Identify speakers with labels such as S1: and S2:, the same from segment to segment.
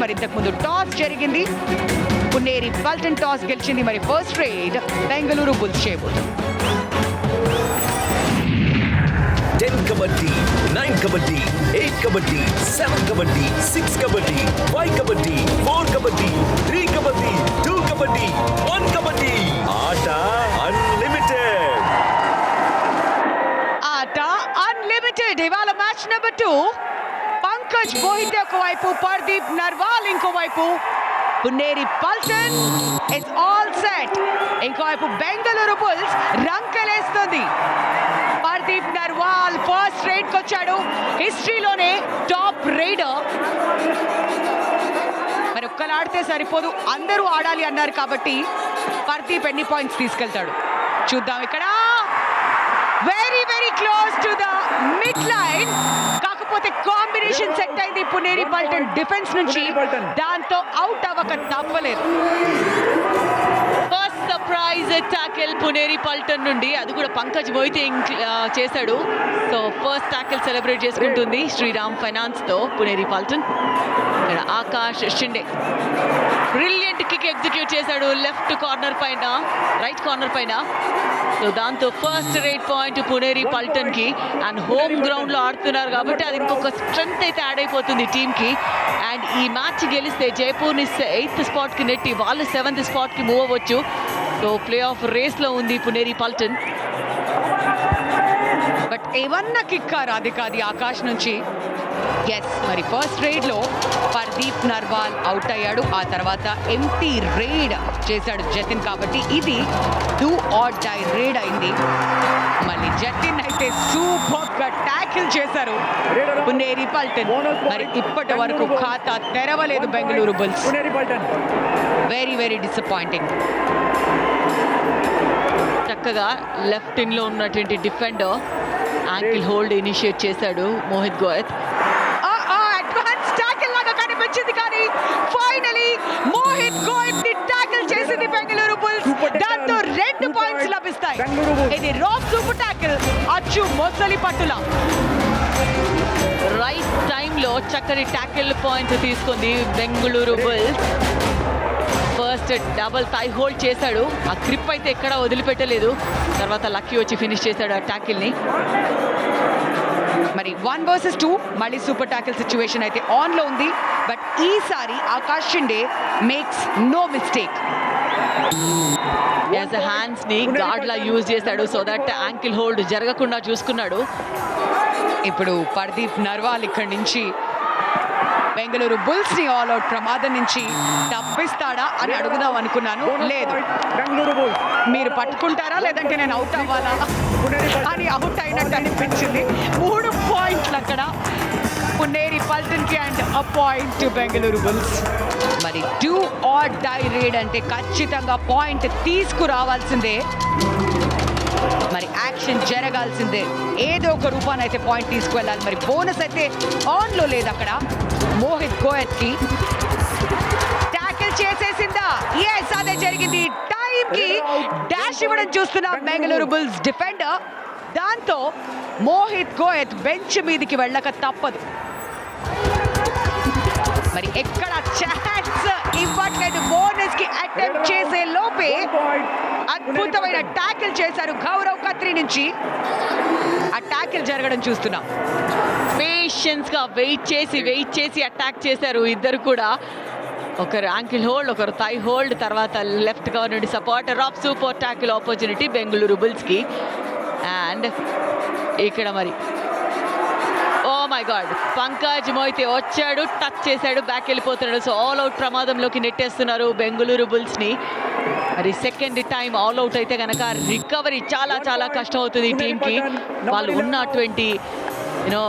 S1: మరి ఇంతకు ముందు టాస్ జరిగింది. పున్నేరి పల్టన్ టాస్ గెలిచింది. మరి ఫస్ట్ రేడ్ బెంగళూరు బుల్స్ చేయబోతుంది
S2: ten kabaddi nine kabaddi eight kabaddi seven kabaddi six kabaddi five kabaddi four kabaddi three kabaddi two kabaddi one kabaddi ఆట unlimited
S1: ఆట అన్లిమిటెడ్ ఇవాళ match number two Pankaj Mohite ఒకవైపు పర్దీప్ నర్వాల్ ఇంకోవైపు Puneri Paltan it's all set ఇంకోవైపు Bengaluru Bulls రంకెలేస్తుంది Pardeep Narwal first రేట్కి వచ్చాడు హిస్టరీలోనే టాప్ రైడర్ మరి ఒక్కరు ఆడితే సరిపోదు. అందరూ ఆడాలి అన్నారు కాబట్టి పర్దీప్ ఎన్ని పాయింట్స్ తీసుకెళ్తాడు? చూద్దాం ఇక్కడ. Very very close to the mid line కాకపోతే కాంబినేషన్ సెట్ అయింది. పునేరి పల్టన్ డిఫెన్స్ నుంచి దాంతో అవుట్ అవ్వక తప్పలేదు.
S3: టాకిల్ పునేరి పల్టన్ నుండి అది కూడా పంకజ్ మోయితే ఇంక్- చేశాడు. సో ఫస్ట్ టాకిల్ సెలబ్రేట్ చేసుకుంటుంది శ్రీరామ్ ఫైనాన్స్తో పునేరి పల్టన్. ఇక్కడ Akash Shinde. Brilliant kick execute చేశాడు లెఫ్ట్ కార్నర్ పైన రైట్ కార్నర్ పైన. సో దాంతో ఫస్ట్ రేట్ పాయింట్ పునేరి పల్టన్కి అండ్ హోమ్ గ్రౌండ్లో ఆడుతున్నారు కాబట్టి అది ఇంకొక స్ట్రెంగ్త్ అయితే యాడ్ అయిపోతుంది టీమ్కి అండ్ ఈ మ్యాచ్ గెలిస్తే జైపూర్ని ఎయిత్ స్పాట్కి నెట్టి వాళ్ళు సెవెంత్ స్పాట్కి మూవ్ అవ్వచ్చు. సో ప్లే ఆఫ్ రేస్లో ఉంది పునేరి పల్టన్.
S1: బట్ ఏమన్నా అది కాదు ఆకాశ్ నుంచి? ఎస్ మరి ఫస్ట్ రైడ్లో పర్దీప్ నర్వాల్ అవుట్ అయ్యాడు. ఆ తర్వాత ఎంటీ రైడ్ చేశాడు జతిన్ కాబట్టి ఇది డూ ఆర్ డై రైడ్ అయింది. మళ్ళీ జతిన్ అయితే సూపర్గా ట్యాకిల్ చేశారు పునేరి పల్టన్. మరి ఇప్పటి వరకు ఖాతా తెరవలేదు Bengaluru Bulls. Very very disappointing
S3: చక్కగా లెఫ్ట్ ఇన్లో ఉన్నటువంటి డిఫెండర్ యాంకిల్ హోల్డ్ ఇనిషియేట్ చేశాడు మోహిత్ గోయత్.
S1: అడ్వాన్స్ టాకిల్ లాగా కనిపించింది కానీ ఫైనలీ మోహిత్ గోయత్ని టాకిల్ చేసింది బెంగళూరు బుల్స్ దాంతో రెండు పాయింట్స్ లభిస్తాయి. ఇది రాక్ సూపర్ టాకిల్ అచ్చు మొసలి పట్టుల.
S3: రైట్ టైంలో చక్కని ట్యాకిల్ పాయింట్ తీసుకుంది Bengaluru Bulls first double thigh hold చేశాడు. ఆ క్రిప్ అయితే ఎక్కడా వదిలిపెట్టలేదు. తర్వాత లక్కీ వచ్చి ఫినిష్ చేశాడు ఆ ట్యాకిల్ని.
S1: మరి వన్ వర్సెస్ టూ మళ్ళీ సూపర్ టాకిల్ సిచ్యువేషన్ అయితే ఆన్లో ఉంది. బట్ ఈసారి Akash Shinde makes no mistake
S3: as హ్యాండ్స్ని guard లా యూజ్ చేశాడు సో దట్ యాంకిల్ హోల్డ్ జరగకుండా చూసుకున్నాడు.
S1: ఇప్పుడు పర్దీప్ నర్వాల్ ఇక్కడి నుంచి బెంగళూరు బుల్స్ని ఆల్ అవుట్ ప్రమాదం నుంచి తప్పిస్తాడా అని అడుగుదాం అనుకున్నాను. లేదు. మీరు పట్టుకుంటారా లేదంటే నేను అవుట్ అవ్వాలా? అని అవుట్ అయినట్టు అనిపించింది. మూడు పాయింట్లు అక్కడ. Puneri పల్టన్కి and uh point to Bengaluru Bulls. మరి డూ ఆర్ డై రేడ్ అంటే ఖచ్చితంగా పాయింట్ తీసుకురావాల్సిందే. మరి యాక్షన్ జరగాల్సిందే. ఏదో ఒక రూపాన్ని అయితే పాయింట్ తీసుకువెళ్ళాలి. మరి బోనస్ అయితే ఆన్లో లేదు అక్కడ. మోహిత్ గోయత్కి ట్యాకిల్ చేసేసిందా? ఎస్ అదే జరిగింది. టైం కి డాష్ ఇవ్వడం చూస్తున్న బెంగళూరు బుల్స్ డిఫెండర్ దాంతో మోహిత్ గోయత్ బెంచ్ మీదకి వెళ్ళక తప్పదు. మరి ఎక్కడ ఛాన్స్ ఇవ్వట్లేదు. బోనస్కి అటెంప్ట్ చేసే లోపే అద్భుతమైన ట్యాకిల్ చేశారు గౌరవ్ కత్రి నుంచి. ఆ ట్యాకిల్ జరగడం చూస్తున్నాం.
S3: పేషెన్స్గా వెయిట్ చేసి వెయిట్ చేసి అటాక్ చేశారు ఇద్దరు కూడా. ఒకరు యాంకిల్ హోల్డ్ ఒకరు థై హోల్డ్ తర్వాత లెఫ్ట్ కవర్ నుండి support wrap super tackle opportunity Bengaluru బుల్స్కి. And ఇక్కడ మరి మై గాడ్ పంకజ్ మోయితే వచ్చాడు టచ్ చేశాడు బ్యాక్ వెళ్ళిపోతున్నాడు. సో ఆల్ అవుట్ ప్రమాదంలోకి నెట్టేస్తున్నారు బెంగళూరు బుల్స్ని. మరి సెకండ్ టైం ఆల్ అవుట్ అయితే కనుక రికవరీ చాలా చాలా కష్టం అవుతుంది ఈ టీంకి వాళ్ళు ఉన్నటువంటి యూనో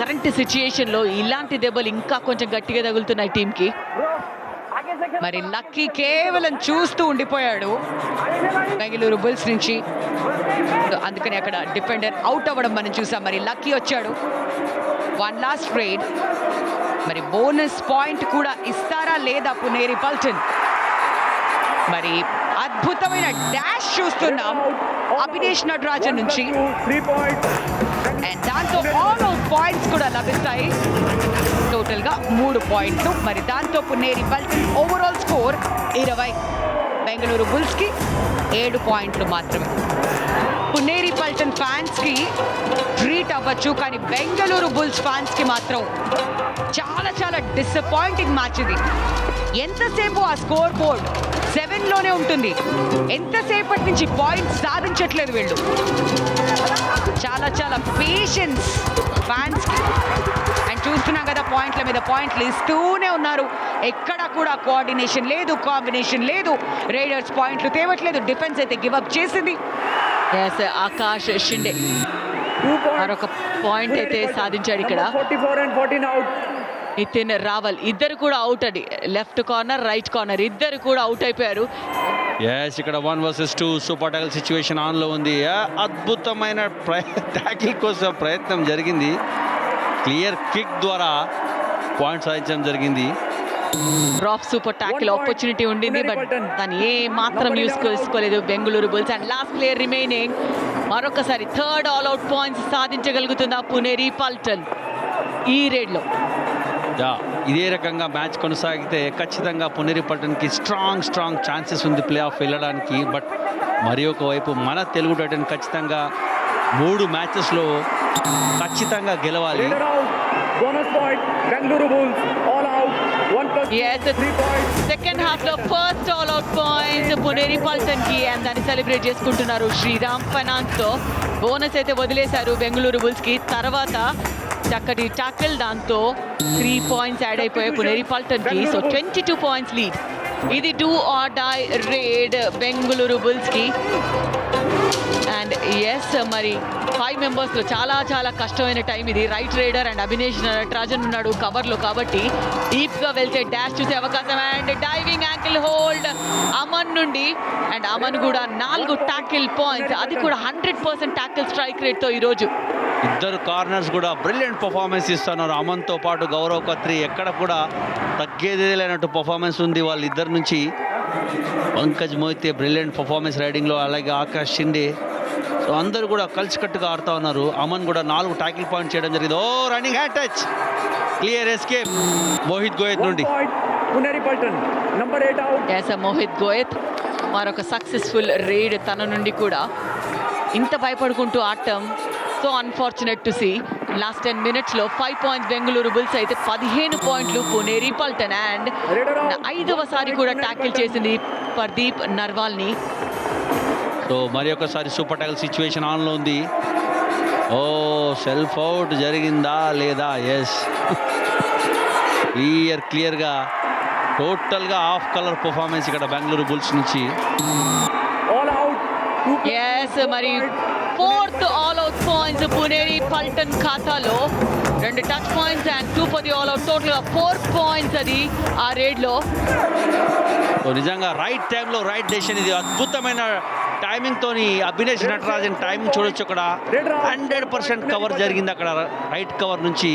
S3: కరెంట్ సిచ్యుయేషన్లో ఇలాంటి దెబ్బలు ఇంకా కొంచెం గట్టిగా తగులుతున్నాయి టీంకి
S1: మరి లక్కీ కేవలం చూస్తూ ఉండిపోయాడు బెంగళూరు బుల్స్ నుంచి. అందుకని అక్కడ డిఫెండర్ అవుట్ అవ్వడం మనం చూసాం. మరి లక్కీ వచ్చాడు. One last raid. మరి బోనస్ పాయింట్ కూడా ఇస్తారా లేదా పునేరి పల్టన్? మరి అద్భుతమైన డాష్ చూస్తున్నాం అభినేష్ నటరాజన్ నుంచి. అండ్ దాంతో ఆల్ పాయింట్స్ కూడా లభిస్తాయి. టోటల్గా మూడు పాయింట్లు. మరి దాంతో పునేరి పల్టన్ ఓవరాల్ స్కోర్ ఇరవై. బెంగళూరు బుల్స్కి ఏడు పాయింట్లు మాత్రమే. పునేరి పల్టన్ ఫ్యాన్స్కి ట్రీట్ అవ్వచ్చు కానీ బెంగళూరు బుల్స్ ఫ్యాన్స్కి మాత్రం చాలా చాలా డిసప్పాయింటింగ్ మ్యాచ్ ఇది. ఎంతసేపు ఆ స్కోర్ బోర్డ్ సెవెన్లోనే ఉంటుంది? ఎంతసేపటి నుంచి పాయింట్స్ సాధించట్లేదు వీళ్ళు? చాలా చాలా పేషెన్స్ ఫ్యాన్స్ చూస్తున్నాం కదా పాయింట్ల మీద. పాయింట్లు ఇస్తూనే ఉన్నారు. ఎక్కడ కూడా కోఆర్డినేషన్ లేదు కాంబినేషన్ లేదు. రైడర్స్ పాయింట్లు తేవట్లేదు. డిఫెన్స్ అయితే గివప్ చేసింది.
S3: ఎస్ ఆకాష్ షిండే. మరొక పాయింట్ అయితే సాధించాడు ఇక్కడ.
S4: Forty four and fourteen out
S3: Nitin Rawal ఇద్దరు కూడా అవుట్ అండి. లెఫ్ట్ కార్నర్ రైట్ కార్నర్ ఇద్దరు కూడా అవుట్ అయిపోయారు.
S5: ఎస్ ఇక్కడ one versus two super tackle situation ఆన్లో ఉంది. అద్భుతమైన ట్యాకిల్ కోసం ప్రయత్నం జరిగింది. క్లియర్ కిక్ ద్వారా పాయింట్ సాధించడం జరిగింది.
S3: Drop super tackle. ఆపర్చునిటీ ఉండింది బట్. దాన్ని ఏ మాత్రం యూస్
S4: 11.
S3: చేసుకోలేదు. Bengaluru bulls and last player remaining మరొకసారి థర్డ్ ఆల్ అవుట్ పాయింట్స్ సాధించగలుగుతుందా పునేరి పల్టన్ ఈ రేడ్లో
S5: యా ఇదే రకంగా మ్యాచ్ కొనసాగితే ఖచ్చితంగా పునేరి పట్టణ్కి స్ట్రాంగ్ స్ట్రాంగ్ ఛాన్సెస్ ఉంది ప్లే ఆఫ్ వెళ్ళడానికి. బట్ మరి ఒకవైపు మన తెలుగు టైటన్ ఖచ్చితంగా మూడు మ్యాచెస్లో ఖచ్చితంగా గెలవాలి.
S4: Bonus point Bengaluru Bulls all out one plus
S3: Yes,
S4: point
S3: second హాఫ్లో first all out points Puneri పల్టన్కి and దాన్ని సెలబ్రేట్ చేసుకుంటున్నారు శ్రీరామ్ ఫైనాన్స్తో బోనస్ అయితే వదిలేశారు బెంగళూరు బుల్స్కి. తర్వాత చక్కటి టాకిల్ దాంతో త్రీ పాయింట్స్ యాడ్ అయిపోయాయి Puneri పల్టన్కి. So twenty two points lead ఇది do or die raid Bengaluru బుల్స్కి. And yes మరి ఫైవ్ మెంబర్స్లో చాలా చాలా కష్టమైన టైం ఇది. Right raider and Abinesh Nadarajan ఉన్నాడు కవర్లో కాబట్టి డీప్గా వెళ్తే డాష్ చూసే అవకాశం. And diving ankle hold Aman నుండి అండ్ అమన్ కూడా నాలుగు టాకిల్ పాయింట్స్ అది కూడా హండ్రెడ్ పర్సెంట్ టాకిల్ స్ట్రైక్ రేట్తో ఈరోజు.
S5: ఇద్దరు కార్నర్స్ కూడా బ్రిలియంట్ పర్ఫార్మెన్స్ ఇస్తున్నారు. అమన్తో పాటు గౌరవ్ కత్రి ఎక్కడ కూడా తగ్గేదే లేనట్టు పర్ఫార్మెన్స్ ఉంది వాళ్ళిద్దరి నుంచి. పంకజ్ మోహితే బ్రిలియంట్ పర్ఫార్మెన్స్ రైడింగ్లో అలాగే ఆకాష్ షిండే. సో అందరూ కూడా కలిసికట్టుగా ఆడుతూ ఉన్నారు. అమన్ కూడా నాలుగు ట్యాకిల్ పాయింట్ చేయడం జరిగింది. ఓ running hand touch! Clear escape. Mohit Goyat నుండి.
S4: Point Puneri Paltan. Number eight out
S3: as Mohit Goyat. మరొక సక్సెస్ఫుల్ రైడ్ తన నుండి కూడా. ఇంత భయపడుకుంటూ ఆడటం so unfortunate to see last ten మినిట్స్లో ఫైవ్ పాయింట్స్ బెంగళూరు బుల్స్ అయితే పదిహేను పాయింట్లు పునేరి పల్టన్ అండ్ ఐదవసారి కూడా ట్యాకిల్ చేసింది పర్దీప్ నర్వాల్ని
S5: సో మరి ఒకసారి సూపర్ టైగల్ సిచ్యువేషన్ ఆన్లో ఉంది. ఓ సెల్ఫ్ అవుట్ జరిగిందా లేదా? ఎస్ క్లియర్ క్లియర్గా టోటల్గా ఆఫ్ కలర్ పర్ఫార్మెన్స్ ఇక్కడ బెంగళూరు బుల్స్ నుంచి.
S4: ఆల్ అవుట్ టూ
S3: ఎస్ మరి fourth all points Puneri Paltan ఖాతాలో. రెండు టచ్ పాయింట్స్ అండ్ టూ పది ఆల్ అవుట్ టోటల్గా ఫోర్ పాయింట్స్ అది ఆ రేడ్లో.
S5: నిజంగా రైట్ టైంలో రైట్ డెసిషన్ ఇది అద్భుతమైన టైమింగ్ తోని అభినేష్ నటరాజన్ టైమింగ్ చూడొచ్చు అక్కడ. హండ్రెడ్ పర్సెంట్ కవర్ జరిగింది అక్కడ రైట్ కవర్ నుంచి.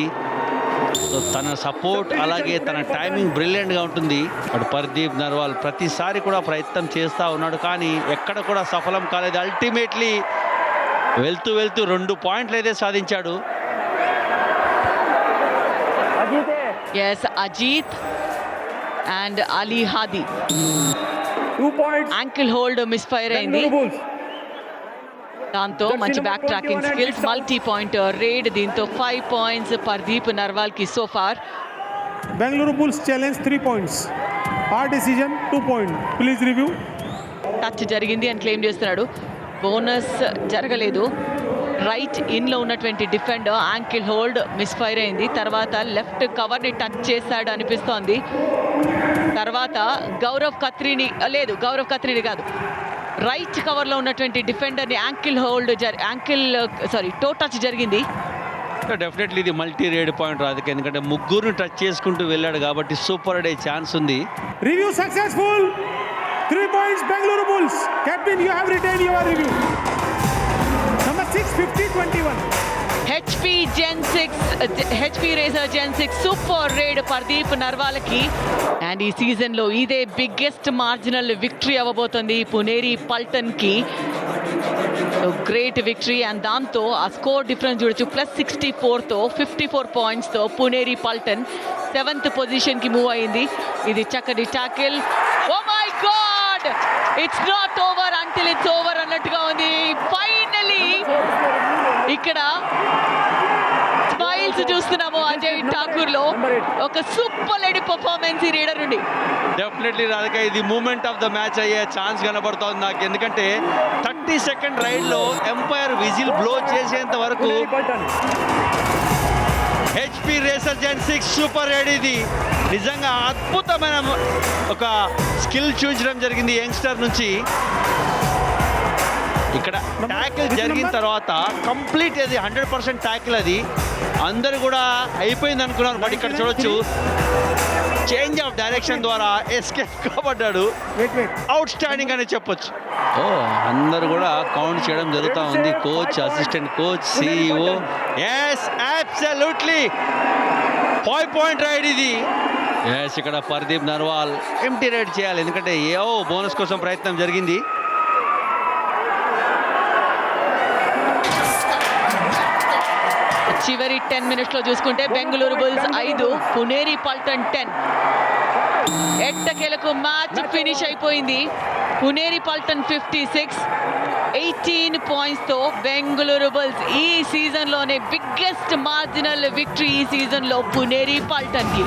S5: తన సపోర్ట్ అలాగే తన టైమింగ్ బ్రిలియంట్గా ఉంటుంది. అటు పర్దీప్ నర్వాల్ ప్రతిసారి కూడా ప్రయత్నం చేస్తూ ఉన్నాడు కానీ ఎక్కడ కూడా సఫలం కాలేదు. అల్టిమేట్లీ వెళ్తూ వెళ్తూ రెండు పాయింట్లు అయితే సాధించాడు.
S4: అజితే.
S3: Yes Ajith and Ali Hadi
S4: two points
S3: ankle hold misfire అయింది.
S4: బెంగళూరు బుల్స్
S3: దాంతో మంచి back tracking skills multi point raid దీంతో five points Pardeep నర్వాల్కి so far
S6: Bangalore Bulls challenge three points. Our decision two point. Please review.
S3: Touch జరిగింది అని claim చేస్తున్నాడు. Bonus జరగలేదు. Right ఇన్లో ఉన్నటువంటి defender ankle hold misfire అయింది. తర్వాత లెఫ్ట్ కవర్ని టచ్ చేశాడు అనిపిస్తోంది. తర్వాత గౌరవ్ ఖత్రిని లేదు గౌరవ్ ఖత్రిని కాదు. రైట్ కవర్లో ఉన్నటువంటి డిఫెండర్ని యాంకిల్ హోల్డ్ జరి యాంకిల్ సారీ టో టచ్ జరిగింది.
S5: డెఫినెట్లీ ఇది మల్టీ రేడ్ పాయింట్ రాదు. ఎందుకంటే ముగ్గురిని టచ్ చేసుకుంటూ వెళ్ళాడు కాబట్టి సూపర్ డే ఛాన్స్ ఉంది.
S6: Review three points Bengaluru Bulls captain you you retain your review review. Number six, 50, 21.
S3: HP Zen six HP racer Zen six super raid Pardeep నర్వాలకి and ఈ సీజన్లో ఇదే బిగ్గెస్ట్ మార్జినల్ విక్టరీ అవ్వబోతుంది పునేరి పల్టన్కి great victory and దాంతో ఆ score difference చూడొచ్చు. Plus sixty ఫోర్తో fifty four పాయింట్స్తో పునేరి పల్టన్ సెవెంత్ పొజిషన్కి మూవ్ అయింది. ఇది చక్కటి tackle oh my god it's not over until it's over అన్నట్టుగా ఉంది. ఫైనలీ ఇక్కడ స్మైల్స్ చూస్తున్నాము అజయ్ ఠాకూర్లో ఒక సూపర్ లెడి పర్ఫార్మెన్స్ ఈ రీడర్ నుండి.
S5: డెఫినెట్లీ రాధిక ఇది మూమెంట్ ఆఫ్ ద మ్యాచ్ అయ్యే ఛాన్స్ కనబడుతోంది నాకు. ఎందుకంటే థర్టీ సెకండ్ రైడ్లో ఎంపైర్ విజిల్ బ్లో చేసేంత వరకు. HP racer Zen six super raid ఇది నిజంగా అద్భుతమైన ఒక స్కిల్ చూపించడం జరిగింది యంగ్స్టర్ నుంచి. ఇక్కడ ట్యాకిల్ జరిగిన తర్వాత కంప్లీట్ అది హండ్రెడ్ పర్సెంట్ ట్యాకిల్ అది. అందరు కూడా అయిపోయింది అనుకున్నారు బట్ ఇక్కడ చూడొచ్చు. చేంజ్ ఆఫ్ డైరెక్షన్ ద్వారా ఎస్కేప్ కాబడ్డాడు.
S6: Wait, wait.
S5: అవుట్ స్టాండింగ్ అని చెప్పొచ్చు. ఓ అందరు కూడా కౌంట్ చేయడం జరుగుతూ ఉంది. Coach assistant coach CEO yes absolutely five point raid ఇది. ఎస్ ఇక్కడ పర్దీప్ నర్వాల్ ఎంటీ రైడ్ చేయాలి. ఎందుకంటే ఏవో బోనస్ కోసం ప్రయత్నం జరిగింది.
S3: చివరి టెన్ మినిట్స్లో చూసుకుంటే బెంగళూరు బుల్స్ ఐదు పునేరి పల్టన్ టెన్. ఎట్టకేలకు మ్యాచ్ ఫినిష్ అయిపోయింది. Puneri Paltan fifty six. Eighteen పాయింట్స్తో Bengaluru Bulls ఈ సీజన్లోనే బిగ్గెస్ట్ మార్జినల్ విక్టరీ ఈ సీజన్లో పునేరి పల్టన్కి.